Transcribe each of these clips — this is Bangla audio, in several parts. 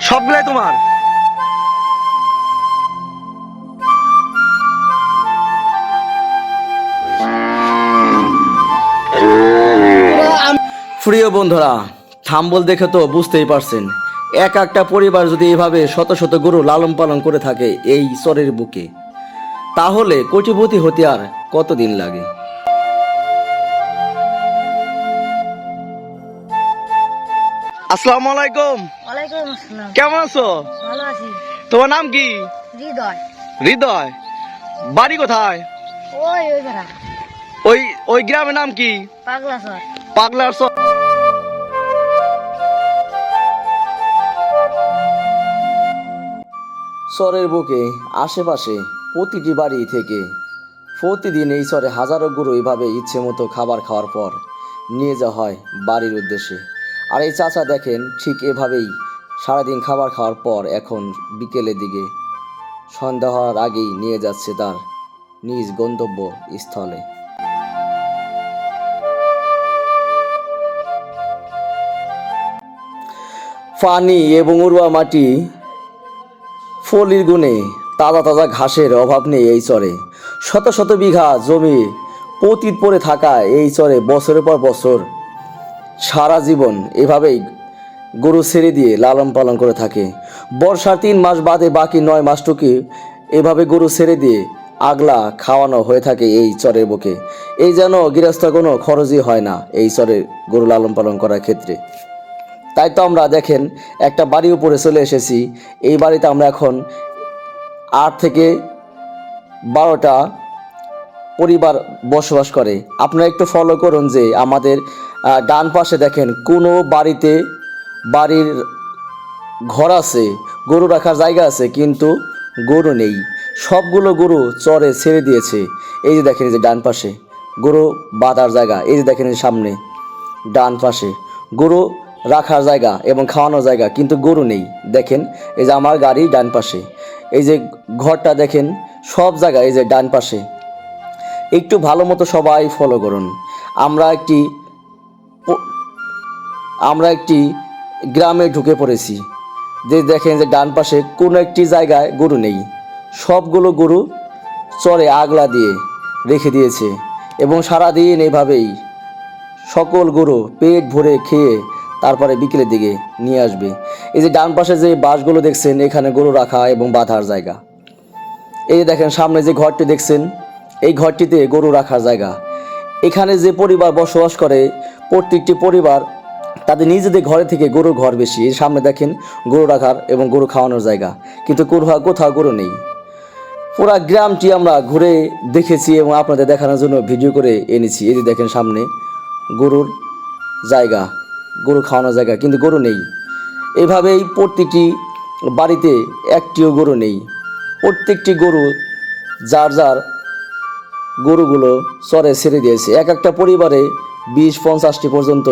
সবগুলাই তোমার? প্রিয় বন্ধুরা থাম্বল দেখে তো বুঝতেই পারছেন এক একটা পরিবার যদি এভাবে শত শত গরু লালন পালন করে থাকে এই চরের বুকে তাহলে কোটিপতি হতে আর কতদিন লাগে? আসসালামু আলাইকুম। ওয়ালাইকুম আসসালাম। কেমন আছো? ভালো আছি। তোমার নাম কি? হৃদয়। হৃদয়। বাড়ি কোথায়? ওই ওই ওই ওই গ্রামের নাম কি? পাগলা সর পাগলার চরের বুকে আশেপাশে প্রতিটি বাড়ি থেকে প্রতিদিন এই চরে হাজারো গরু এইভাবে ইচ্ছে মতো খাবার খাওয়ার পর নিয়ে যাওয়া হয় বাড়ির উদ্দেশ্যে। আর এই চাচা দেখেন ঠিক এভাবেই সারাদিন খাবার খাওয়ার পর এখন বিকেলের দিকে সন্ধ্যা হওয়ার আগেই নিয়ে যাচ্ছে তার নিজ গন্তব্য স্থলে। পানি এবং উর্বর মাটি ফলির গুণে তাজা তাজা ঘাসের অভাব নেই এই চরে। শত শত বিঘা জমি পতিত পড়ে থাকা এই চরে বছরের পর বছর সারা জীবন এভাবেই গরু ছেড়ে দিয়ে লালন পালন করে থাকে। বর্ষার তিন মাস বাদে বাকি নয় মাসটুকু এভাবে গরু ছেড়ে দিয়ে আগলা খাওয়ানো হয়ে থাকে এই চরের বুকে। এই যেন গৃহস্থ কোনো খরচই হয় না এই চরে গরু লালন পালন করার ক্ষেত্রে। তাই তো আমরা দেখেন, একটা বাড়ি উপরে চলে এসেছি। এই বাড়িতে আমরা এখন আট থেকে বারোটা পরিবার বসবাস করে। আপনারা একটু ফলো করুন যে আমাদের ডান পাশে দেখেন, কোনো বাড়িতে বাড়ির ঘর আছে, গরু রাখার জায়গা আছে, কিন্তু গরু নেই। সবগুলো গরু চরে ছেড়ে দিয়েছে। এই যে দেখেন এই যে ডান পাশে, গরু বাঁধার জায়গা। এই যে দেখেন সামনে, ডান পাশে, গরু রাখার জায়গা এবং খাওয়ানোর জায়গা, কিন্তু গরু নেই। দেখেন, এই যে আমার গাড়ি ডান পাশে। এই যে ঘরটা দেখেন, সব জায়গায় এই যে ডান পাশে। একটু ভালো মতো সবাই ফলো করুন। আমরা একটি আমরা একটি গ্রামে ঢুকে পড়েছি। যে দেখেন যে ডান পাশে কোনো একটি জায়গায় গরু নেই। সবগুলো গরু চরে আগলা দিয়ে রেখে দিয়েছে এবং সারাদিন এভাবেই সকল গরু পেট ভরে খেয়ে তারপরে বিকেলের দিকে নিয়ে আসবে। এই যে ডান পাশে যে বাসগুলো দেখছেন, এখানে গরু রাখা এবং বাঁধার জায়গা। এই দেখেন, সামনে যে ঘরটি দেখছেন এই ঘরটিতে গরু রাখার জায়গা। এখানে যে পরিবার বসবাস করে, প্রত্যেকটি পরিবার তাদের নিজেদের ঘরে থেকে গরু ঘর বেশি। সামনে দেখেন, গরু রাখার এবং গরু খাওয়ানোর জায়গা। কিন্তু কোথাও কোথাও গরু নেই। পুরা গ্রামটি আমরা ঘুরে দেখেছি এবং আপনাদের দেখানোর জন্য ভিডিও করে এনেছি। এই দেখেন সামনে, গরুর জায়গা, গরু খাওয়ানোর জায়গা, কিন্তু গরু নেই। এভাবেই প্রত্যেকটি বাড়িতে একটিও গরু নেই। প্রত্যেকটি গরু যার যার গরুগুলো চরে ছেড়ে দিয়েছে। এক একটা পরিবারে বিশ, পঞ্চাশটি পর্যন্ত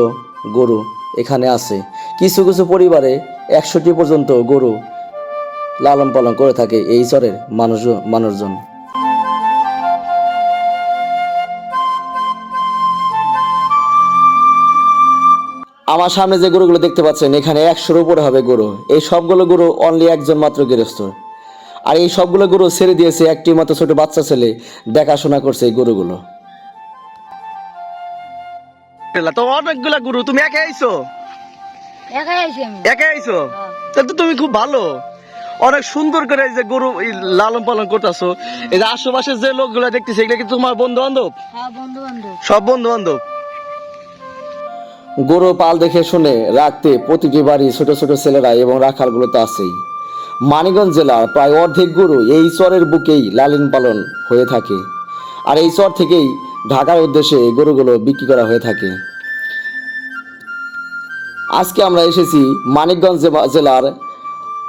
গরু এখানে আছে। কিছু কিছু পরিবারে একশোটি পর্যন্ত গরু লালন পালন করে থাকে এই চরের মানুষ, মানুষজন। আমার সামনে যে গরুগুলো দেখতে পাচ্ছেন, এখানে একশোর উপরে হবে গরু। এই সবগুলো গরু অনলি একজন মাত্র গৃহস্থ। আর এই সবগুলো গরু ছেড়ে দিয়েছে একটি মাত্র ছোট বাচ্চা ছেলে। দেখাশোনা করছে এই গরুগুলো। তো অনেকগুলা গরু তুমি একা আইছো? একা আইছো হ্যাঁ। তাহলে তো তুমি খুব ভালো। অনেক সুন্দর করে এই যে গরু লালন পালন করতেছো। এই যে আশেপাশে যে লোকগুলো দেখতেছে এগুলো কি তোমার বন্ধু বান্ধব হ্যাঁ বন্ধু বান্ধব সব বন্ধু বান্ধব গরু পাল দেখে শুনে রাখতে প্রতিটি বাড়ি ছোট ছোট ছেলেরা এবং রাখালগুলো তো আছেই। মানিগঞ্জ জেলার প্রায় অর্ধেক গরু এই চরের বুকেই লালন পালন হয়ে থাকে। আর এই চর থেকেই ঢাকার উদ্দেশ্যে গরুগুলো বিক্রি করা হয়ে থাকে। আজকে আমরা এসেছি মানিকগঞ্জ জেলার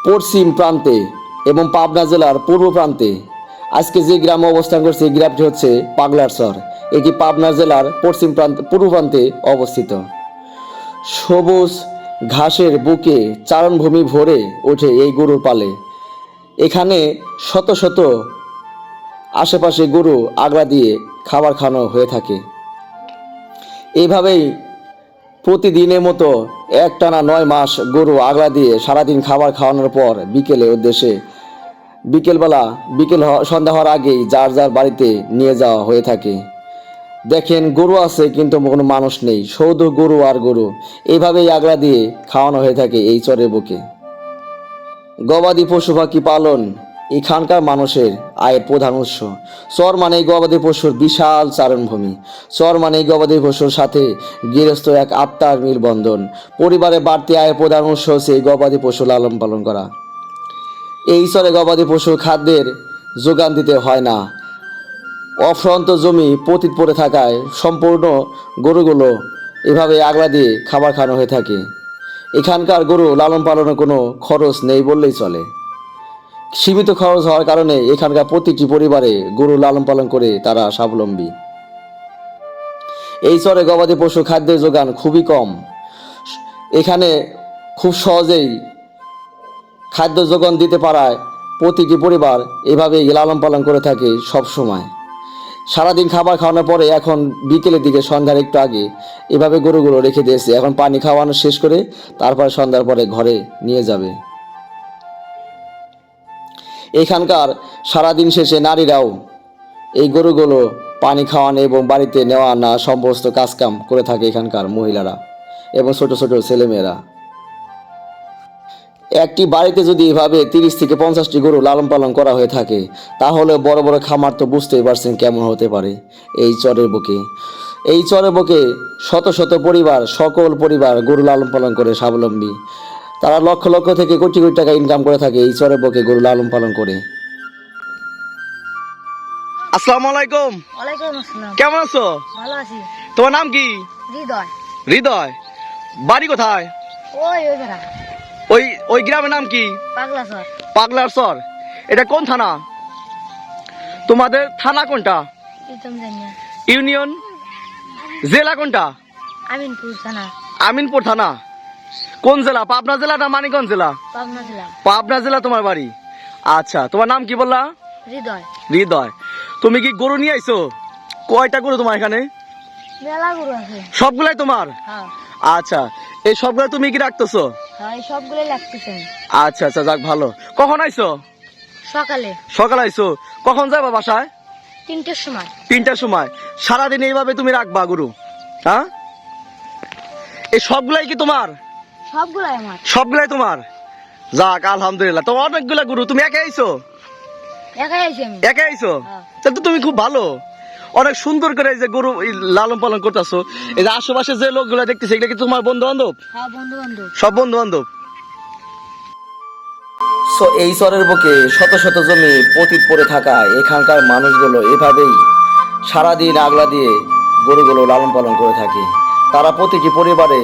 পশ্চিম প্রান্তে এবং পাবনা জেলার পূর্ব প্রান্তে। আজকে যে গ্রামে অবস্থান করছে, এই গ্রামটি হচ্ছে পাগলার চর। এটি পাবনা জেলার পশ্চিম প্রান্ত পূর্ব প্রান্তে অবস্থিত। সবুজ ঘাসের বুকে চারণভূমি ভরে ওঠে এই গরুর পালে। এখানে শত শত আশেপাশে গরু আগলা দিয়ে খাবার খাওয়ানো হয়ে থাকে। এইভাবেই প্রতিদিনের মতো একটানা নয় মাস গরু আগলা দিয়ে সারাদিন খাবার খাওয়ানোর পর বিকেলে উদ্দেশ্যে বিকেলবেলা বিকেল সন্ধ্যা হওয়ার আগেই যার যার বাড়িতে নিয়ে যাওয়া হয়ে থাকে। দেখেন গরু আছে, কিন্তু কোনো মানুষ নেই। শুধু গরু আর গরু। এইভাবেই আগলা দিয়ে খাওয়ানো হয়ে থাকে এই চরের বুকে। গবাদি পশু পাখি পালন এখানকার মানুষের আয়ের প্রধান উৎস। চর মানে গবাদি পশুর বিশাল চারণভূমি। চর মানে গবাদি পশুর সাথে গৃহস্থ এক আত্মার মিলবন্ধন। পরিবারের বাড়তি আয়ের প্রধান উৎস হচ্ছে এই গবাদি পশু লালন পালন করা। এই চরে গবাদি পশুর খাদ্যের যোগান দিতে হয় না। অফ্রন্ত জমি পতিত পড়ে থাকায় সম্পূর্ণ গরুগুলো এভাবে আগলা দিয়ে খাবার খাওয়ানো হয়ে থাকে। এখানকার গরু লালন পালনের কোনো খরচ নেই বললেই চলে। সীমিত খরচ হওয়ার কারণে এখানকার প্রতিটি পরিবারে গরু লালন পালন করে তারা স্বাবলম্বী। এই চরে গবাদি পশু খাদ্যের যোগান খুবই কম। এখানে খুব সহজেই খাদ্য যোগান দিতে পারায় প্রতিটি পরিবার এভাবেই লালন পালন করে থাকে সব সময় সারাদিন খাবার খাওয়ানোর পরে এখন বিকেলের দিকে সন্ধ্যার একটু আগে এভাবে গরুগুলো রেখে দিয়েছে। এখন পানি খাওয়ানো শেষ করে তারপর সন্ধ্যার পরে ঘরে নিয়ে যাবে। এখানকার সারাদিন শেষে নারীরাও এই গরুগুলো পানি খাওয়ানো এবং বাড়িতে নেওয়া আনা সমস্ত কাজকাম করে থাকে এখানকার মহিলারা এবং ছোট ছোট ছেলেমেয়েরা। একটি বাড়িতে যদি এভাবে তিরিশ থেকে পঞ্চাশটি গরু লালন পালন করা হয়ে থাকে তাহলে বড় বড় খামার তো বুঝতেই পারছেন কেমন হতে পারে এই চরের বুকে। এই চরের বুকে শত শত পরিবার সকল পরিবার গরু লালন পালন করে স্বাবলম্বী। তারা লক্ষ লক্ষ থেকে কোটি কোটি টাকা ইনকাম করে থাকে এই চরের বুকে গরু লালন পালন করে। আসসালামু আলাইকুম। আসসালাম। কেমন আছো? ভালো আছি। তোমার নাম কি? হৃদয়। হৃদয়। বাড়ি কোথায়? ওই ওই ওই গ্রামের নাম কি? পাগলার সর এটা কোন থানা? তোমাদের থানা কোনটা? ইউনিয়ন? জেলা কোনটা? আমিনপুর থানা। আমিনপুর থানা। কোন জেলা? পাবনা জেলা না মানিকগঞ্জ জেলা? পাবনা জেলা। পাবনা জেলা তোমার বাড়ি। আচ্ছা তোমার নাম কি বললা? হৃদয়। হৃদয়। তুমি কি গরু নিয়ে আইছো? কয়টা গরু তোমার এখানে? মেলা গরু আছে। সবগুলাই তোমার? হ্যাঁ। আচ্ছা এই সবগুলো তুমি কি রাখতেছো? সবগুলো লাগতেছে। আচ্ছা আচ্ছা যাক ভালো। কখন আইছো? সকালে। সকাল আইছো। কখন যাবা বাসায়? তিনটের সময়। তিনটার সময়। সারাদিন এইভাবে তুমি রাখবা গরু? হ্যাঁ? এই সবগুলাই কি তোমার? সবগুলাই আমার। সবগুলাই তোমার? যাক আলহামদুলিল্লাহ। তোমার অনেকগুলা গরু তুমি একা আইছো? আমি। একা আইছো? হ্যাঁ। তাহলে তো তুমি খুব ভালো। অনেক সুন্দর করে এই যে গরু লালন পালন করতেছো। এই যে আশেপাশে যে লোকগুলা দেখতেছে এগুলা কি তোমার বন্ধু বান্ধব হ্যাঁ বন্ধু বান্ধব সব বন্ধু বান্ধব সো এই চরের বুকে শত শত জমি পতিত পড়ে থাকায় এখানকার মানুষগুলো এভাবেই সারাদিন আগলা দিয়ে গরুগুলো লালন পালন করে থাকে। তারা প্রতিটি পরিবারে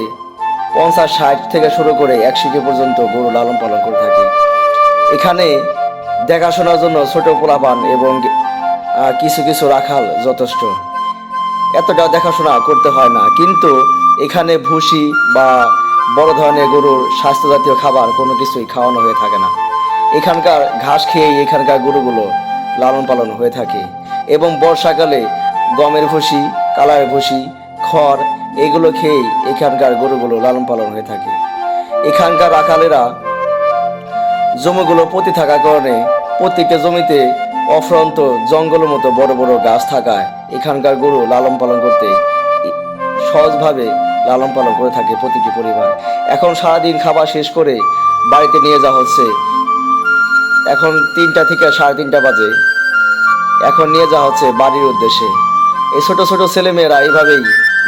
পঞ্চাশ ষাট থেকে শুরু করে একশিটি পর্যন্ত গরু লালন পালন করে থাকে। এখানে দেখাশোনার জন্য ছোট পোলাপান এবং কিছু কিছু রাখাল যথেষ্ট। এতটা দেখাশোনা করতে হয় না, কিন্তু এখানে ভুসি বা বড় ধরনের গরুর স্বাস্থ্য জাতীয় খাবার কোনো কিছুই খাওয়ানো হয়ে থাকে না। এখানকার ঘাস খেয়েই এখানকার গরুগুলো লালন পালন হয়ে থাকে এবং বর্ষাকালে গমের ভুসি কালারের ভুসি, খড় এগুলো খেয়েই এখানকার গরুগুলো লালন পালন হয়ে থাকে। এখানকার রাখালেরা জমিগুলো পতি থাকার কারণে প্রত্যেকটা জমিতে অফ্রন্ত জঙ্গলের মতো বড় বড় গাছ থাকায় এখানকার গরু লালন পালন করতে সহজভাবে লালন পালন করে থাকে প্রতিটি পরিবার। এখন সারাদিন খাবার শেষ করে বাড়িতে নিয়ে যাওয়া হচ্ছে। এখন তিনটা থেকে সাড়ে তিনটা বাজে। এখন নিয়ে যাওয়া হচ্ছে বাড়ির উদ্দেশ্যে। এই ছোট ছোট ছেলেমেয়েরা এইভাবেই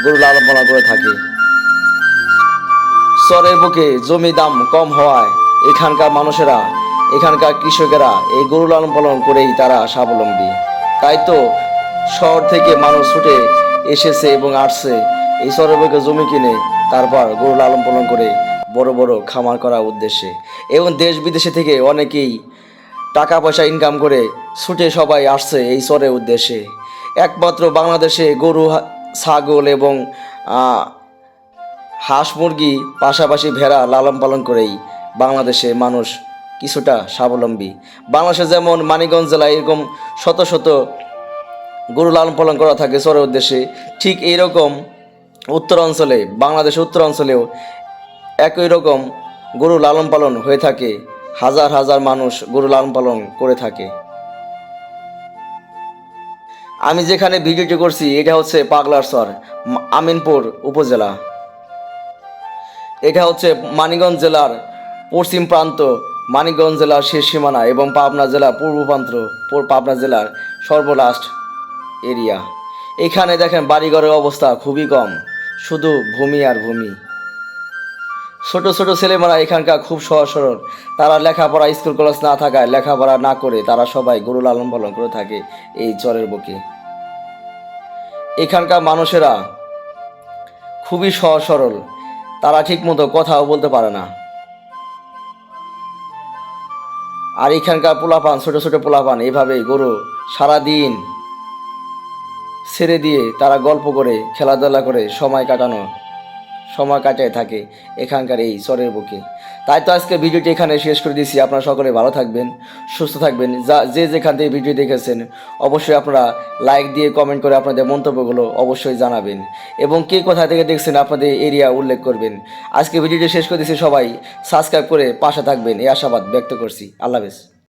গরু লালন পালন করে থাকে। চরের বুকে জমি দাম কম হওয়ায় এখানকার মানুষেরা এখানকার কৃষকেরা এই গরু লালন পালন করেই তারা স্বাবলম্বী। তাই তো শহর থেকে মানুষ ছুটে এসেছে এবং আসছে। এই চরের বুকে জমি কিনে তারপর গরু লালন পালন করে বড় বড় খামার করার উদ্দেশ্যে। এবং দেশ বিদেশে থেকে অনেকেই টাকা পয়সা ইনকাম করে ছুটে সবাই আসছে এই চরের উদ্দেশ্যে। একমাত্র বাংলাদেশে গরু, ছাগল এবং হাঁস মুরগি পাশাপাশি ভেড়া লালন পালন করেই বাংলাদেশে মানুষ কিছুটা স্বাবলম্বী। বাংলাদেশে যেমন মানিকগঞ্জ জেলায় এরকম শত শত গরু লালন পালন করা থাকে চরের উদ্দেশ্যে, ঠিক এইরকম উত্তর অঞ্চলে, বাংলাদেশের উত্তর অঞ্চলেও একই রকম গরু লালন পালন হয়ে থাকে। হাজার হাজার মানুষ গরু লালন পালন করে থাকে। আমি যেখানে ভিডিওটি করছি, এটা হচ্ছে পাগলারসর মা- আমিনপুর উপজেলা। এটা হচ্ছে মানিগঞ্জ জেলার পশ্চিম প্রান্ত মানিকগঞ্জ জেলার শেষ সীমানা এবং পাবনা জেলার পূর্ব প্রান্ত পাবনা জেলার সর্বলাস্ট এরিয়া। এখানে দেখেন বাড়িঘরের অবস্থা খুবই কম, শুধু ভূমি আর ভূমি। ছোট ছোট ছেলেমেয়েরা এখানকার খুব সহজ সরল। তারা লেখাপড়া, স্কুল, কলেজ না থাকায় লেখাপড়া না করে তারা সবাই গরু লালন পালন করে থাকে এই চরের বুকে। এখানকার মানুষেরা খুবই সহজ সরল। তারা ঠিকমতো কথাও বলতে পারে না। আর এখানকার পোলাপান, ছোটো ছোটো পোলাপান এভাবে গরু সারাদিন ছেড়ে দিয়ে তারা গল্প করে, খেলাধুলা করে, সময় কাটানো। সময় কাটায় থাকে এখানকার এই চরের বুকে। তাই তো আজকে ভিডিওটি এখানে শেষ করে দিয়েছি। আপনারা সকলে ভালো থাকবেন, সুস্থ থাকবেন। যা, যে যেখান থেকে ভিডিও দেখেছেন, অবশ্যই আপনারা লাইক দিয়ে কমেন্ট করে আপনাদের মন্তব্যগুলো অবশ্যই জানাবেন। এবং কে কোথা থেকে দেখছেন আপনাদের এরিয়া উল্লেখ করবেন। আজকে ভিডিওটি শেষ করে দিয়েছি সবাই। সাবস্ক্রাইব করে পাশে থাকবেন। এই আশাবাদ ব্যক্ত করছি। আল্লাহ হাফেজ।